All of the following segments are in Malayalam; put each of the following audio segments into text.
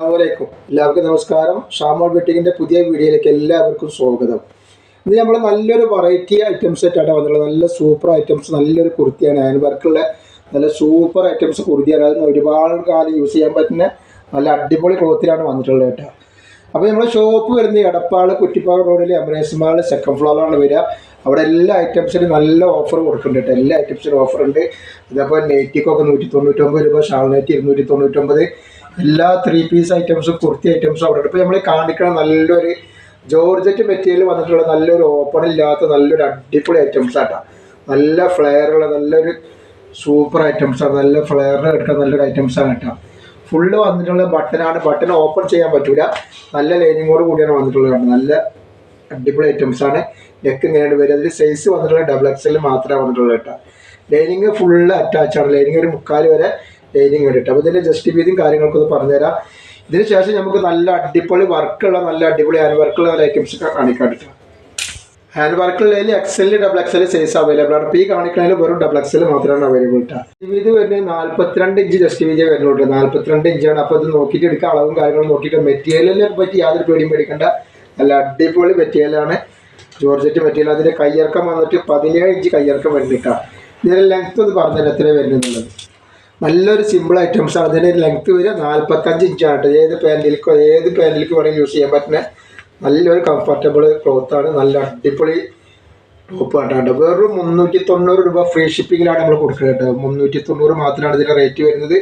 അസ്സലാമലൈക്കും. എല്ലാവർക്കും നമസ്കാരം. ഷാമോൾ വെട്ടിങ്ങിന്റെ പുതിയ വീഡിയോയിലേക്ക് എല്ലാവർക്കും സ്വാഗതം. ഇന്ന് നമ്മൾ നല്ലൊരു വെറൈറ്റി ഐറ്റംസ് ആയിട്ടാണ് വന്നിട്ടുള്ളത്. നല്ല സൂപ്പർ ഐറ്റംസ് നല്ലൊരു കുർത്തിയാണ്. ഹാൻഡ് വർക്കുള്ള നല്ല സൂപ്പർ ഐറ്റംസ് കുർത്തിയാണ്. അത് ഒരുപാട് കാലം യൂസ് ചെയ്യാൻ പറ്റുന്ന നല്ല അടിപൊളി ക്ലോത്തിലാണ് വന്നിട്ടുള്ളത് കേട്ടോ. അപ്പോൾ നമ്മുടെ ഷോപ്പ് വരുന്നത് എടപ്പാൾ കുറ്റിപ്പാറ റോഡിൽ എമറേസ് മാൾ സെക്കൻഡ് ഫ്ലോറിലാണ് വരിക. അവിടെ എല്ലാ ഐറ്റംസിനും നല്ല ഓഫർ കൊടുക്കുന്നുണ്ട് എല്ലാ ഐറ്റംസിനും ഓഫർ ഉണ്ട്. ഇതേപോലെ നെയ്റ്റിക്കൊക്കെ നൂറ്റി തൊണ്ണൂറ്റൊമ്പത് രൂപ ഷാൾ നെറ്റ് ഇരുന്നൂറ്റി തൊണ്ണൂറ്റൊമ്പത് എല്ലാ ത്രീ പീസ് ഐറ്റംസും കുർത്തി ഐറ്റംസും അവിടെ ഉണ്ട്. ഇപ്പോൾ നമ്മൾ കാണിക്കണ നല്ലൊരു ജോർജറ്റ് മെറ്റീരിയൽ വന്നിട്ടുള്ള നല്ലൊരു ഓപ്പൺ ഇല്ലാത്ത നല്ലൊരു അടിപൊളി ഐറ്റംസ് ആട്ടാ നല്ല ഫ്ലെയറുള്ള നല്ലൊരു സൂപ്പർ ഐറ്റംസ് ആണ് നല്ല ഫ്ലെയറിന് കിട്ടുന്ന നല്ലൊരു ഐറ്റംസ് ആണ് കേട്ടോ ഫുള്ള് വന്നിട്ടുള്ള ബട്ടനാണ് ബട്ടൺ ഓപ്പൺ ചെയ്യാൻ പറ്റൂല. നല്ല ലൈനിങ്ങോട് കൂടിയാണ് വന്നിട്ടുള്ളത് നല്ല അടിപൊളി ഐറ്റംസ് ആണ്. നെക്ക് ഇങ്ങനെയാണ് വരിക. അതിൽ സൈസ് വന്നിട്ടുള്ള ഡബിൾ എക്സൽ മാത്രമേ വന്നിട്ടുള്ളൂ കേട്ടോ ലൈനിങ് ഫുള്ള് അറ്റാച്ച് ആണ്. ലൈനിങ് ഒരു മുക്കാൽ വരെ ലൈനിങ് വേണ്ടിയിട്ട്. അപ്പോൾ ഇതിന്റെ ജസ്റ്റ് വീതിയും കാര്യങ്ങളൊക്കെ ഒന്ന് പറഞ്ഞുതരാം. ഇതിന് ശേഷം നമുക്ക് നല്ല അടിപൊളി വർക്കുള്ള നല്ല അടിപൊളി ഹാൻഡ് വർക്കുള്ള നല്ല ഐറ്റംസ് കാണിക്കാണ്ടിട്ട് hand വർക്കുള്ളതിൽ XL double XL size available ആണ്. ഈ കാണിക്കുന്നതിൽ വെറും ഡബിൾ എക്സൽ മാത്രമാണ് അവൈലബിൾ ഇത് വരുന്നത് നാല്പത്തിരണ്ട് ഇഞ്ച് ജസ്റ്റ് വീതി വരുന്നുണ്ട്. നാല്പത്തിരണ്ട് ഇഞ്ചാണ്. അപ്പോൾ ഇത് നോക്കിയിട്ട് എടുക്കുക അളവും കാര്യങ്ങളും നോക്കിയിട്ട് മെറ്റീരിയലിനെ പറ്റി യാതൊരു പേടിയും പേടിക്കേണ്ട. നല്ല അടിപൊളി മെറ്റീരിയലാണ് ജോർജറ്റ് മെറ്റീരിയൽ അതിന്റെ കയ്യിറക്കം വന്നിട്ട് പതിനേഴ് ഇഞ്ച് കയ്യിറക്കം വരുന്നിട്ടാ ഇതിന്റെ ലെങ്ത് ഒന്ന് പറഞ്ഞാൽ എത്ര വരുന്നുള്ളത് നല്ലൊരു സിമ്പിൾ ഐറ്റംസ് ആണ്. അതിന്റെ ലെങ്ത് വരിക നാൽപ്പത്തഞ്ച് ഇഞ്ചാണ് കേട്ടോ. ഏത് പാന്റിലേക്കോ ഏത് പാന്റിലേക്ക് വേണമെങ്കിൽ യൂസ് ചെയ്യാൻ പറ്റുന്ന നല്ലൊരു കംഫർട്ടബിൾ ക്ലോത്ത് ആണ്. നല്ല അടിപൊളി ടോപ്പ് ആട്ടാണ്ട് വെറും മുന്നൂറ്റി തൊണ്ണൂറ് രൂപ ഫ്രീ ഷിപ്പിങ്ങിലാണ് നമ്മൾ കൊടുക്കുന്നത് കേട്ടോ. മുന്നൂറ്റി തൊണ്ണൂറ് മാത്രമാണ് ഇതിന്റെ റേറ്റ് വരുന്നത്.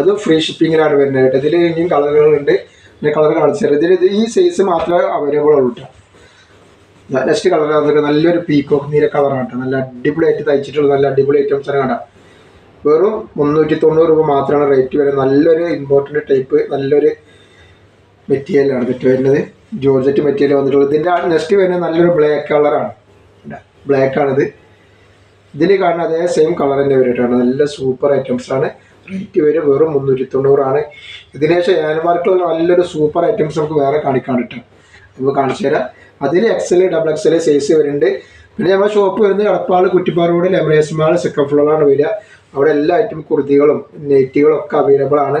അതും ഫ്രീ ഷിപ്പിങ്ങിലാണ് വരുന്നത് കേട്ടോ. ഇതിൽ ഇനിയും കളറുകളുണ്ട് പിന്നെ കളർ കാണിച്ചത് ഇതിൽ ഇത് ഈ സൈസ് മാത്രമേ അവൈലബിൾ ഉള്ളൂ കേട്ടോ. നെക്സ്റ്റ് കളർ നല്ലൊരു പീക്കോക്ക് നീല കളറാണ് കേട്ടോ. നല്ല അടിപൊളിയായിട്ട് തയ്ച്ചിട്ടുള്ള നല്ല അടിപൊളി ഐറ്റംസ് ആണ് കാണാം. വെറും മുന്നൂറ്റി തൊണ്ണൂറ് രൂപ മാത്രമാണ് റേറ്റ് വരുന്നത് നല്ലൊരു ഇമ്പോർട്ടന്റ് ടൈപ്പ് നല്ലൊരു മെറ്റീരിയലാണ് തെറ്റ് വരുന്നത്. ജോർജറ്റ് മെറ്റീരിയൽ വന്നിട്ടുള്ളത്. ഇതിന്റെ നെക്സ്റ്റ് വരുന്നത് നല്ലൊരു ബ്ലാക്ക് കളറാണ് ബ്ലാക്ക് ആണിത്. ഇതിൽ കാണുന്ന അതേ സെയിം കളർ തന്നെ വരിട്ടാണ്. നല്ല സൂപ്പർ ഐറ്റംസ് ആണ്. റേറ്റ് വരും വെറും മുന്നൂറ്റി തൊണ്ണൂറാണ് ഇതിനുശേഷം ഏനമാർക്കുള്ള നല്ലൊരു സൂപ്പർ ഐറ്റംസ് നമുക്ക് വേറെ കാണിക്കാൻ നമുക്ക് കാണിച്ചു തരാം. അതിൽ എക്സൽ ഡബിൾ എക്സൽ സൈസ് വരുന്നുണ്ട്. പിന്നെ നമ്മുടെ ഷോപ്പ് വരുന്നത് എടപ്പാൾ കുറ്റിപ്പാറോട് ലെമറേസ് മാൾ സെക്കൻഡ് ഫ്ലോറാണ് വരിക. അവിടെ എല്ലാ ഐറ്റം കുർത്തികളും നെറ്റുകളും ഒക്കെ അവൈലബിൾ ആണ്.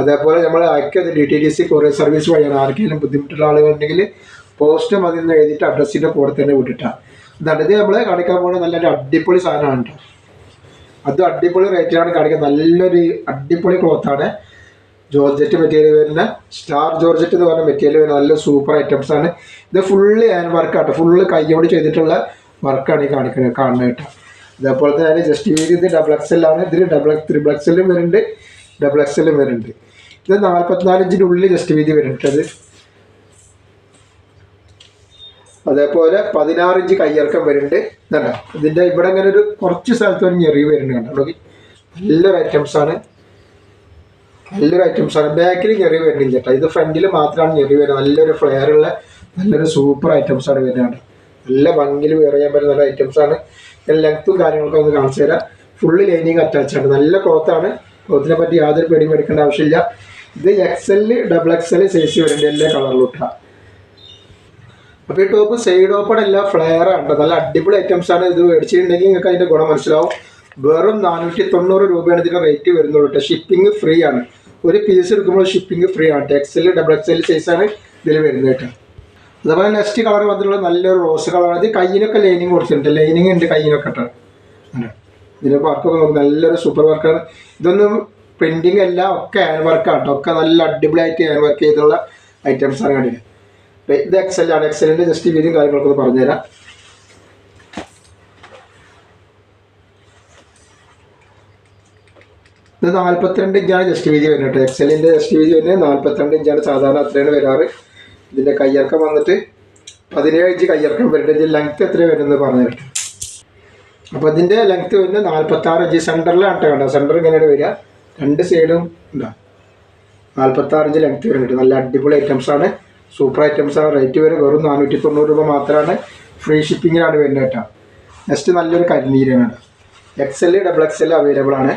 അതേപോലെ നമ്മൾ അയക്കത് D T D C courier service വഴിയാണ് ആർക്കെങ്കിലും ബുദ്ധിമുട്ടുള്ള ആളുകളുണ്ടെങ്കിൽ പോസ്റ്റ് മതി എന്ന് എഴുതിയിട്ട് അഡ്രസ്സിന്റെ കൂടെ തന്നെ വിട്ടിട്ടാണ് എന്നിട്ട് നമ്മൾ കാണിക്കാൻ പോകുന്ന നല്ലൊരു അടിപൊളി സാധനമാണ് കേട്ടോ അതും അടിപൊളി റേറ്റിലാണ് കാണിക്കുന്നത് നല്ലൊരു അടിപൊളി ക്ലോത്താണ് ജോർജറ്റ് മെറ്റീരിയൽ വരുന്ന സ്റ്റാർ ജോർജറ്റ് എന്ന് പറഞ്ഞ മെറ്റീരിയൽ വരുന്ന നല്ല സൂപ്പർ ഐറ്റംസ് ആണ്. ഇത് ഫുള്ള് ഹാൻഡ് വർക്കാട്ടോ ഫുള്ള് കൈയോട് ചെയ്തിട്ടുള്ള വർക്കാണ് ഈ കാണിക്കുന്നത് കാണുന്നത് കേട്ടോ. അതേപോലെ തന്നെ ജസ്റ്റ് വീതി ഇത് ഡബിൾ എക്സ് എല്ലാണ് ഇതിൽ ഡബിൾ ത്രിബിൾ എക്സലും വരുന്നുണ്ട്. ഡബിൾ എക്സലും വരുന്നുണ്ട്. ഇത് നാൽപ്പത്തിനാലിഞ്ചിന്റെ ഉള്ളിൽ ജസ്റ്റ് വീതി വരുന്നുണ്ട് അത്. അതേപോലെ പതിനാറ് ഇഞ്ച് കയ്യിറക്കം വരുന്നുണ്ട്. കണ്ടോ ഇതിന്റെ ഇവിടെ ഇങ്ങനെ ഒരു കുറച്ച് സ്ഥലത്ത് ഒരു ഞെറിവ് വരുന്നുണ്ട് കണ്ടോ? നല്ലൊരു ഐറ്റംസ് ആണ്. നല്ലൊരു ഐറ്റംസ് ആണ്. ബാക്കിൽ ഞെറിവ് വരുന്നില്ല കേട്ടോ. ഇത് ഫ്രണ്ടിൽ മാത്രമാണ് ഞെറിവ് വരുന്നത്. നല്ലൊരു ഫ്ലെയർ ഉള്ള നല്ലൊരു സൂപ്പർ ഐറ്റംസ് ആണ് വരുന്നത് നല്ല ഭംഗിയിൽ വെയർ ചെയ്യാൻ പറ്റുന്ന നല്ല ഐറ്റംസ് ആണ്. ലെങ്ത്തും കാര്യങ്ങളൊക്കെ ഒന്ന് കാണിച്ചു തരാം. ഫുള്ള് ലൈനിങ് അറ്റാച്ച് ആണ്. നല്ല ക്ലോത്താണ് ക്ലോത്തിനെ പറ്റി യാതൊരു പേടിയും മേടിക്കേണ്ട ആവശ്യമില്ല. ഇത് എക്സൽ ഡബിൾ എക്സൽ സൈസ് വരുന്നുണ്ട് എല്ലാ കളറിലും ഇട്ടാ. അപ്പോൾ ഈ ടോപ്പ് സൈഡ് ഓപ്പൺ അല്ല ഫ്ലെയർ നല്ല അടിപൊളി ഐറ്റംസ് ആണ് ഇത് മേടിച്ചിട്ടുണ്ടെങ്കിൽ നിങ്ങൾക്ക് അതിന്റെ ഗുണം മനസ്സിലാവും. വെറും നാനൂറ്റി തൊണ്ണൂറ് രൂപയാണ് ഇതിന്റെ റേറ്റ് വരുന്നുള്ളൂ കേട്ടോ ഷിപ്പിംഗ് ഫ്രീ ആണ്. ഒരു പീസ് എടുക്കുമ്പോൾ ഷിപ്പിംഗ് ഫ്രീ ആണ് എക്സൽ ഡബിൾ എക്സൽ സൈസാണ് ഇതിൽ വരുന്നത് കേട്ടോ അതുപോലെ നെക്സ്റ്റ് കളർ വന്നിട്ടുള്ള നല്ലൊരു റോസ് കളറാണ്. ഇത് കയ്യിനൊക്കെ ലൈനിങ് കൊടുത്തിട്ടുണ്ട്. ലൈനിങ് ഉണ്ട് കയ്യിനൊക്കെ കേട്ടോ ആണ്. ഇതിന്റെ വർക്കൊക്കെ നോക്കും. നല്ലൊരു സൂപ്പർ വർക്കാണ് ഇതൊന്നും പ്രിന്റിങ് എല്ലാം ഒക്കെ ഹാൻഡ് വർക്കാണ് കേട്ടോ ഒക്കെ നല്ല അടിപൊളിയായിട്ട് ഹാൻഡ് വർക്ക് ചെയ്തിട്ടുള്ള ഐറ്റംസ് ആണ് ഇപ്പൊ ഇത് എക്സൽ ആണ്. എക്സലിന്റെ ജസ്റ്റ് വീതിയും കാര്യങ്ങളൊക്കെ ഒന്ന് പറഞ്ഞുതരാം. ഇത് നാൽപ്പത്തിരണ്ട് ഇഞ്ചാണ് ജസ്റ്റ് വീതി വരുന്നത് കേട്ടോ. ജസ്റ്റ് വീതി വരുന്നത് നാൽപ്പത്തിരണ്ട് ഇഞ്ചാണ് സാധാരണ അത്രയാണ് വരാറ്. ഇതിന്റെ കയ്യിറക്കം വന്നിട്ട് പതിനേഴ് ഇഞ്ച് കയ്യിറക്കം വരുന്നത് ഇതിന്റെ ലെങ്ത് എത്ര വരുന്നത് പറഞ്ഞു തരട്ടെ അപ്പോൾ ഇതിന്റെ ലെങ്ത് വരുന്നത് നാൽപ്പത്താറ് ഇഞ്ച് സെന്ററിലാണ് കേട്ടോ. കണ്ടോ സെന്റർ ഇങ്ങനെയാണ് വരിക. രണ്ട് സൈഡും ഉണ്ടോ നാൽപ്പത്താറ് ഇഞ്ച് ലെങ്ത് വരുന്നുണ്ട് നല്ല അടിപൊളി ഐറ്റംസ് ആണ്. സൂപ്പർ ഐറ്റംസ് ആണ്. റേറ്റ് വരെ വെറും നാനൂറ്റി തൊണ്ണൂറ് രൂപ മാത്രമാണ് ഫ്രീ ഷിപ്പിങ്ങിലാണ് വരുന്നത് കേട്ടോ. നെക്സ്റ്റ് നല്ലൊരു കരിനീരാണ്. X L double X L available ആണ്.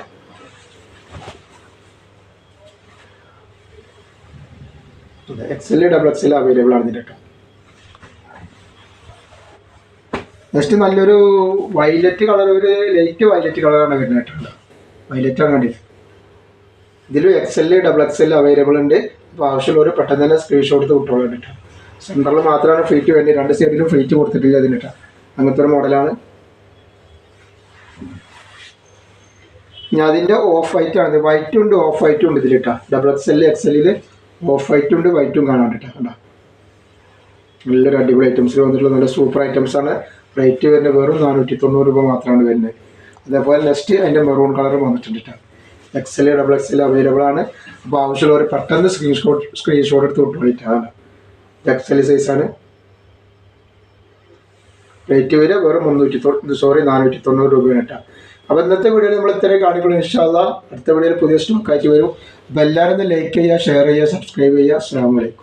X L double X L available ആണ് ഇതിന്റെ കേട്ടോ നെക്സ്റ്റ് നല്ലൊരു വൈലറ്റ് കളർ ഒരു ലൈറ്റ് വയലറ്റ് കളറാണ് വരുന്നത് കേട്ടോ വയലറ്റ് ആണ് കണ്ടത് ഇതിൽ X L double X L available ഉണ്ട്. അപ്പോൾ ആവശ്യമുള്ളവർ പെട്ടെന്ന് തന്നെ സ്ക്രീൻഷോട്ട് എടുത്ത് കേട്ടോ. സെന്ററിൽ മാത്രമാണ് ഫ്ലീറ്റ് വേണ്ടത് രണ്ട് സൈഡിലും ഫ്ലീറ്റ് കൊടുത്തിട്ടില്ല അതിന് കേട്ടോ. അങ്ങനത്തെ ഒരു മോഡലാണ് ഞാൻ അതിന്റെ ഓഫ് വൈറ്റ് ആണ്. വൈറ്റും ഉണ്ട് ഓഫ് വൈറ്റും ഉണ്ട് ഇതിലിട്ടാ ഡബിൾ എക്സ് എൽ എക്സ് എല്ലിൽ ഓഫ് വൈറ്റും ഉണ്ട് വൈറ്റും കാണാൻ കേട്ടോ. കണ്ടോ നല്ലൊരു അടിപൊളി ഐറ്റംസ് വന്നിട്ടുള്ള നല്ല സൂപ്പർ ഐറ്റംസ് ആണ്. റേറ്റ് വരുന്ന വെറും നാനൂറ്റി തൊണ്ണൂറ് രൂപ മാത്രമാണ് വരുന്നത്. അതേപോലെ നെക്സ്റ്റ് അതിന്റെ മെറൂൺ കളർ വന്നിട്ടുണ്ട് കേട്ടോ. എക്സൽ ഡബിൾ എക്സൽ അവൈലബിൾ ആണ്. അപ്പോൾ ആവശ്യമുള്ളവർ പെട്ടെന്ന് സ്ക്രീൻഷോട്ട് സ്ക്രീൻഷോട്ട് എടുത്ത് വിട്ടുകൊണ്ടിട്ടാണ് എക്സൽ സൈസ് സൈസാണ് റേറ്റ് വരിക വെറും മുന്നൂറ്റി സോറി നാനൂറ്റി തൊണ്ണൂറ് രൂപയാണ് കേട്ടോ. അപ്പോൾ ഇന്നത്തെ വീഡിയോയിൽ നമ്മൾ ഇത്രയും കാണിക്കണം ഇൻഷാല്ല അടുത്ത വീഡിയോയിൽ പുതിയ സ്റ്റോക്ക് ആയിട്ട് വരും. അപ്പോൾ എല്ലാവരും ലൈക്ക് ചെയ്യുക ഷെയർ ചെയ്യുക സബ്സ്ക്രൈബ് ചെയ്യുക. അസ്സാം വലൈക്കും